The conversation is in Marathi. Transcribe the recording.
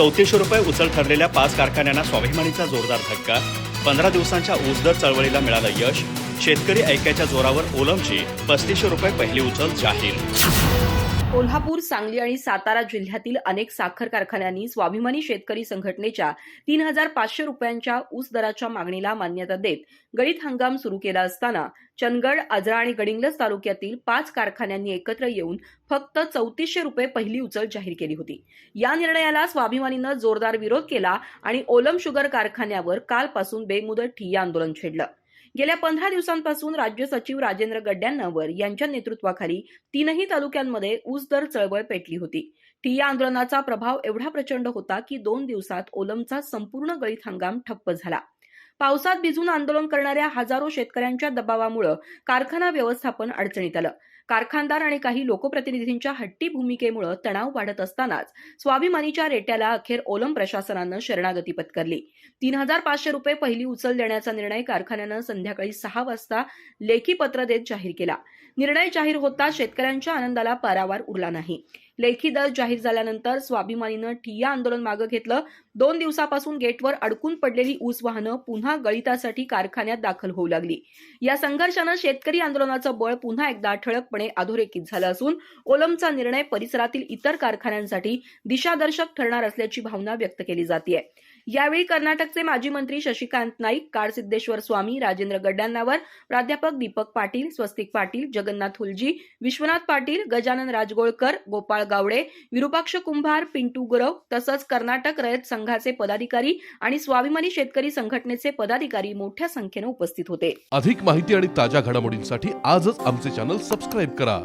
चौतीसशे रुपये उचल ठरलेल्या पाच कारखान्यांना स्वाभिमानीचा जोरदार धक्का. पंधरा दिवसांच्या ऊसदर चळवळीला मिळालं यश. शेतकरी ऐक्याच्या जोरावर ओलमची पस्तीसशे रुपये पहिली उचल जाहीर. कोल्हापूर सांगली आणि सातारा जिल्ह्यातील अनेक साखर कारखान्यांनी स्वाभिमानी शेतकरी संघटनेच्या तीन हजार पाचशे रुपयांच्या ऊस दराच्या मागणीला मान्यता देत गळीत हंगाम सुरू केला असताना चंदगड आजरा आणि गडिंग्लज तालुक्यातील पाच कारखान्यांनी एकत्र येऊन फक्त चौतीसशे रुपये पहिली उचल जाहीर केली होती. या निर्णयाला स्वाभिमानीनं जोरदार विरोध केला आणि ओलम शुगर कारखान्यावर कालपासून बेमुदत ठिय्या आंदोलन छेडलं. गेल्या पंधरा दिवसांपासून राज्य सचिव राजेंद्र गड्ड्यांनवर यांच्या नेतृत्वाखाली तीनही तालुक्यांमध्ये ऊस दर चळवळ पेटली होती. ठिय्या आंदोलनाचा प्रभाव एवढा प्रचंड होता की दोन दिवसात ओलमचा संपूर्ण गळीत हंगाम ठप्प झाला. पावसात भिजून आंदोलन करणाऱ्या हजारो शेतकऱ्यांच्या दबावामुळे कारखाना व्यवस्थापन अडचणीत आलं. कारखानदार आणि काही लोकप्रतिनिधींच्या हट्टी भूमिकेमुळे तणाव वाढत असतानाच स्वाभिमानीच्या रेट्याला अखेर ओलम प्रशासनानं शरणागती पत्करली. तीन हजार पाचशे रुपये पहिली उचल देण्याचा निर्णय कारखान्यानं संध्याकाळी सहा वाजता लेखी पत्र देत जाहीर केला. निर्णय जाहीर होता शेतकऱ्यांच्या आनंदाला पारावार उरला नाही. लेखी दर जाहीर झाल्यानंतर स्वाभिमानीनं ठिय्या आंदोलन मागं घेतलं. दोन दिवसापासून गेटवर अडकून पडलेली ऊस वाहनं पुन्हा गळितासाठी कारखान्यात दाखल होऊ लागली. या संघर्षानं शेतकरी आंदोलनाचं बळ पुन्हा एकदा ठळकपणे अधोरेखित झालं असून ओलमचा निर्णय परिसरातील इतर कारखान्यांसाठी दिशादर्शक ठरणार असल्याची भावना व्यक्त केली जाते यावेळी कर्नाटकचे माजी मंत्री शशिकांत नाईक काळसिद्धेश्वर स्वामी राजेंद्र गड्ड्यांनावर प्राध्यापक दीपक पाटील स्वस्तिक पाटील जगन्नाथ हुलजी विश्वनाथ पाटील गजानन राजगोळकर गोपाळ गावडे विरुपाक्ष कुंभार पिंटू गुरव तसंच कर्नाटक रयत संघाचे पदाधिकारी आणि स्वाभिमानी शेतकरी संघटनेचे पदाधिकारी मोठ्या संख्येनं उपस्थित होते. अधिक माहिती आणि ताज्या घडामोडींसाठी आजच आमचे चॅनल सबस्क्राईब करा.